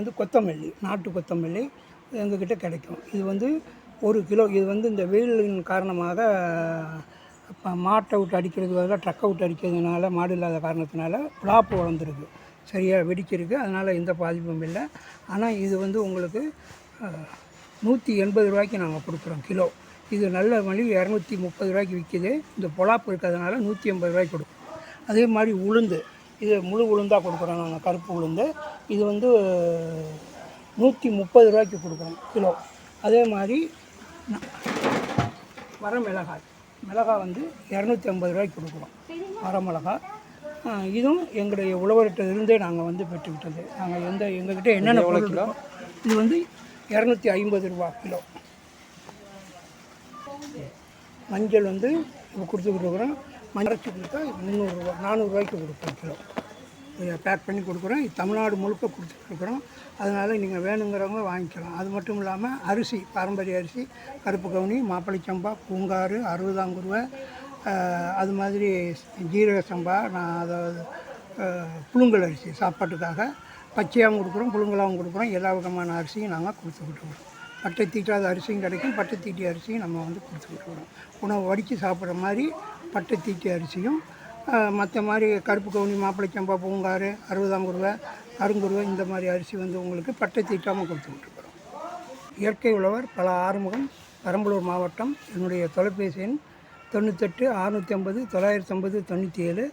வந்து கொத்தமல்லி நாட்டு கொத்தமல்லி எங்ககிட்ட கிடைக்கும். இது வந்து ஒரு கிலோ இது வந்து இந்த வெயிலின் காரணமாக இப்போ மாட்டை விட்டு அடிக்கிறது பதிலாக ட்ரக் அவுட் அடிக்கிறதுனால மாடு இல்லாத காரணத்தினால ப்ளாப் வளர்ந்துருக்கு. சரியாக வெடிச்சிருக்கு. அதனால் எந்த பாதிப்பும் இல்லை. ஆனால் இது வந்து உங்களுக்கு நூற்றி எண்பது ரூபாய்க்கு நாங்கள் கொடுக்குறோம் கிலோ. இது நல்ல மல்லி இரநூத்தி முப்பது ரூபாய்க்கு விற்கிது இந்த பொலாப்பு இருக்கிறதுனால நூற்றி ஐம்பது ரூபாய்க்கு கொடுக்கும். அதே மாதிரி உளுந்து. இது முழு உளுந்தாக கொடுக்குறோம் நாங்கள் கருப்பு உளுந்து. இது வந்து நூற்றி முப்பது ரூபாய்க்கு கொடுக்குறோம் கிலோ. அதே மாதிரி வர மிளகாய். மிளகாய் வந்து இரநூத்தி ஐம்பது ரூபாய்க்கு கொடுக்குறோம் வர மிளகாய். இதுவும் எங்களுடைய உழவர்கிட்ட இருந்தே நாங்கள் வந்து பெற்றுக்கிட்டது. நாங்கள் எந்த எங்ககிட்ட என்னென்ன பொருள் இது வந்து இரநூத்தி ஐம்பது ரூபா கிலோ. மஞ்சள் வந்து கொடுத்துக்கிட்டு இருக்கிறோம். மஞ்சள் கொடுத்தா முந்நூறுரூவா நானூறுரூவாய்க்கு கொடுப்போம் கிலோ இதை பேக் பண்ணி கொடுக்குறோம். தமிழ்நாடு முழுக்க கொடுத்துட்டு அதனால் நீங்கள் வேணுங்கிறவங்க வாங்கிக்கலாம். அது மட்டும் இல்லாமல் அரிசி பாரம்பரிய அரிசி கருப்பு கவுனி மாப்பிள்ளை சம்பா பூங்காறு அறுபதாங்குருவை அது மாதிரி ஜீரக சம்பா நான் அதாவது புழுங்கல் அரிசி சாப்பாட்டுக்காக பச்சையாகவும் கொடுக்குறோம் புழுங்கலாகவும் கொடுக்குறோம். எல்லா விதமான அரிசியும் நாங்கள் கொடுத்துக்கிட்டு வரோம் பட்டை தீட்டாத அரிசியும் கிடைக்கும். பட்டை தீட்டி அரிசியும் நம்ம வந்து கொடுத்துக்கிட்டு வரோம் உணவு வடித்து சாப்பிட்ற மாதிரி பட்டை தீட்டி அரிசியும் மற்ற மாதிரி கருப்பு கவுனி மாப்பிள்ளை சம்பா பூங்காறு அறுபதாம் குருவை அருங்குருவை இந்த மாதிரி அரிசி வந்து உங்களுக்கு பட்டை தீட்டாமல் கொடுத்துக்கிட்டுருக்கிறோம் இயற்கை உழவர் பல ஆறுமுகம் பெரம்பலூர் மாவட்டம் என்னுடைய தொலைபேசி எண் தொண்ணூத்தெட்டு அறுநூற்றி ஐம்பது தொள்ளாயிரத்தி ஐம்பது தொண்ணூற்றி ஏழு